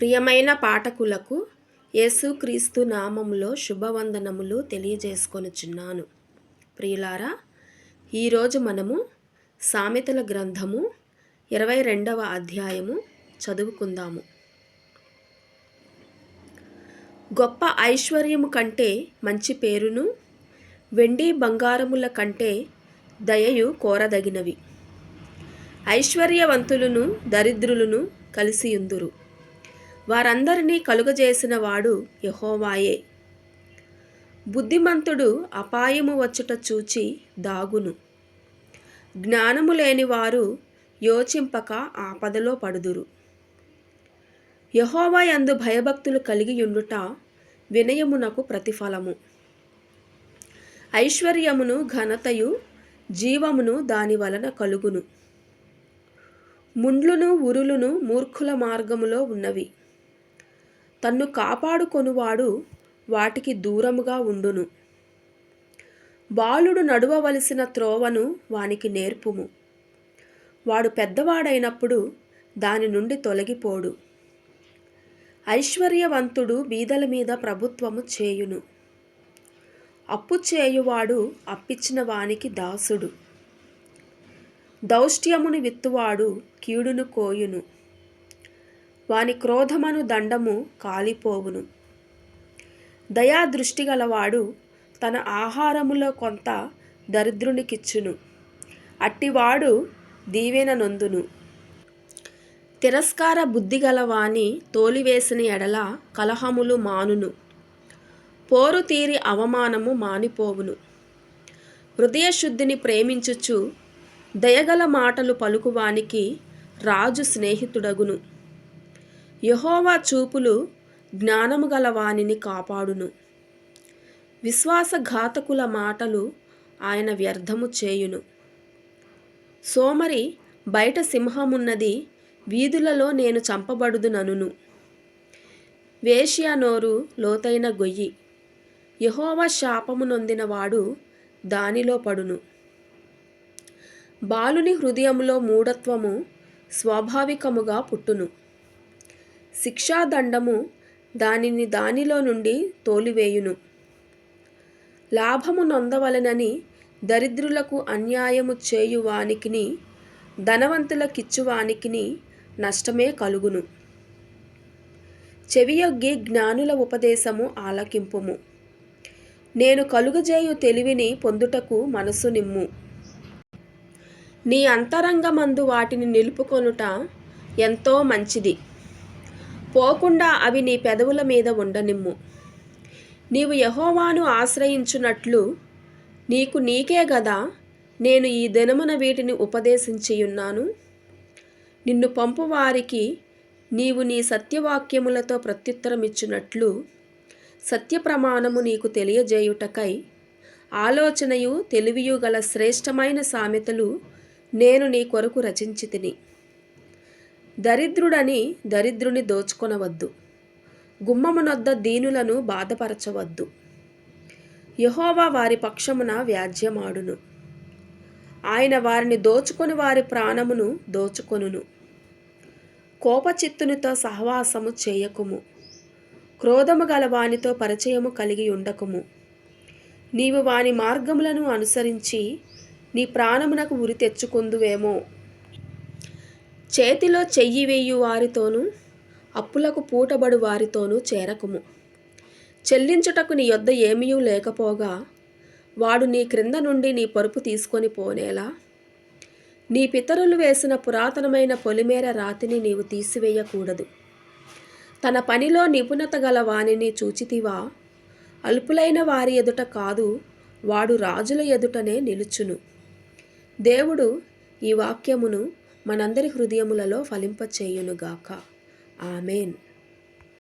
ప్రియమైన పాఠకులకు యేసుక్రీస్తు నామములో శుభవందనములు తెలియజేసుకొనుచున్నాను. ప్రియులారా ఈరోజు మనము సామెతల గ్రంథము ఇరవై రెండవ అధ్యాయము చదువుకుందాము. గొప్ప ఐశ్వర్యము కంటే మంచి పేరును వెండి బంగారముల కంటే దయయు కోరదగినవి. ఐశ్వర్యవంతులను దరిద్రులను కలిసియుందురు. వారందరినీ కలుగజేసిన వాడు యహోవాయే. బుద్ధిమంతుడు అపాయము వచ్చుట చూచి దాగును. జ్ఞానము లేని వారు యోచింపక ఆపదలో పడుదురు. యహోవా యందు భయభక్తులు కలిగి ఉండుట వినయమునకు ప్రతిఫలము. ఐశ్వర్యమును ఘనతయు జీవమును దాని వలన కలుగును. ముండ్లును ఉరులును మూర్ఖుల మార్గములో ఉన్నవి. తన్ను కాపాడుకొనువాడు వాటికి దూరముగా ఉండును. బాలుడు నడువవలసిన త్రోవను వానికి నేర్పుము. వాడు పెద్దవాడైనప్పుడు దాని నుండి తొలగిపోడు. ఐశ్వర్యవంతుడు బీదల మీద ప్రభుత్వము చేయును. అప్పు చేయువాడు అప్పిచ్చిన వానికి దాసుడు. దౌష్ట్యమును విత్తువాడు కీడును కోయును. వాని క్రోధమను దండము కాలిపోవును. దయా దృష్టి గలవాడు తన ఆహారములో కొంత దరిద్రునికిచ్చును. అట్టివాడు దీవెన నొందును. తిరస్కార బుద్ధి వాని తోలివేసిన ఎడల కలహములు మానును. పోరు తీరి అవమానము మానిపోవును. హృదయశుద్ధిని ప్రేమించుచు దయగల మాటలు పలుకువానికి రాజు స్నేహితుడగును. యహోవా చూపులు జ్ఞానము గల వానిని కాపాడును. విశ్వాసఘాతకుల మాటలు ఆయన వ్యర్థము చేయును. సోమరి బయట సింహమున్నది వీధులలో నేను చంపబడుదునను వేశ్య నోరు లోతైన గొయ్యి. యహోవ శాపము నొందినవాడు దానిలో పడును. బాలుని హృదయములో మూఢత్వము స్వాభావికముగా పుట్టును. శిక్షాదండము దానిని దానిలో నుండి తోలివేయును. లాభము నొందవలనని దరిద్రులకు అన్యాయము చేయువానికిని ధనవంతులకిచ్చువానికిని నష్టమే కలుగును. చెవియొగ్గి జ్ఞానుల ఉపదేశము ఆలకింపుము. నేను కలుగజేయు తెలివిని పొందుటకు మనసు నిమ్ము. నీ అంతరంగమందు వాటిని నిలుపుకొనుట ఎంతో మంచిది. పోకుండా అవి నీ పెదవుల మీద ఉండనిమ్ము. నీవు యహోవాను ఆశ్రయించున్నట్లు నీకు నీకే గదా నేను ఈ దినమున వీటిని ఉపదేశించియున్నాను. నిన్ను పంపువారికి నీవు నీ సత్యవాక్యములతో ప్రత్యుత్తరమిచ్చినట్లు సత్యప్రమాణము నీకు తెలియజేయుటకై ఆలోచనయు తెలివియు గల శ్రేష్టమైన సామెతలు నేను నీ కొరకు రచించి తిని దరిద్రుడని దరిద్రుని దోచుకొనవద్దు. గుమ్మమునొద్ద దీనులను బాధపరచవద్దు. యహోవా వారి పక్షమున వ్యాజ్యమాడును. ఆయన వారిని దోచుకొని వారి ప్రాణమును దోచుకొనును. కోపచిత్తునితో సహవాసము చేయకుము. క్రోధము గల వానితో పరిచయము కలిగి ఉండకుము. నీవు వాని మార్గములను అనుసరించి నీ ప్రాణమునకు ఉరి తెచ్చుకుందువేమో. చేతిలో చెయ్యి వేయు వారితోనూ అప్పులకు పూటబడు వారితోనూ చేరకుము. చెల్లించుటకు నీ యొద్ద ఏమీ లేకపోగా వాడు నీ క్రింద నుండి నీ పరుపు తీసుకొని పోనేలా? నీ పితరులు వేసిన పురాతనమైన పొలిమేర రాతిని నీవు తీసివేయకూడదు. తన పనిలో నిపుణత గల వానిని చూచితివా? అల్పులైన వారి ఎదుట కాదు వాడు రాజుల ఎదుటనే నిలుచును. దేవుడు ఈ వాక్యమును మనందరి హృదయములలో ఫలింపచేయునుగాక. ఆమెన్.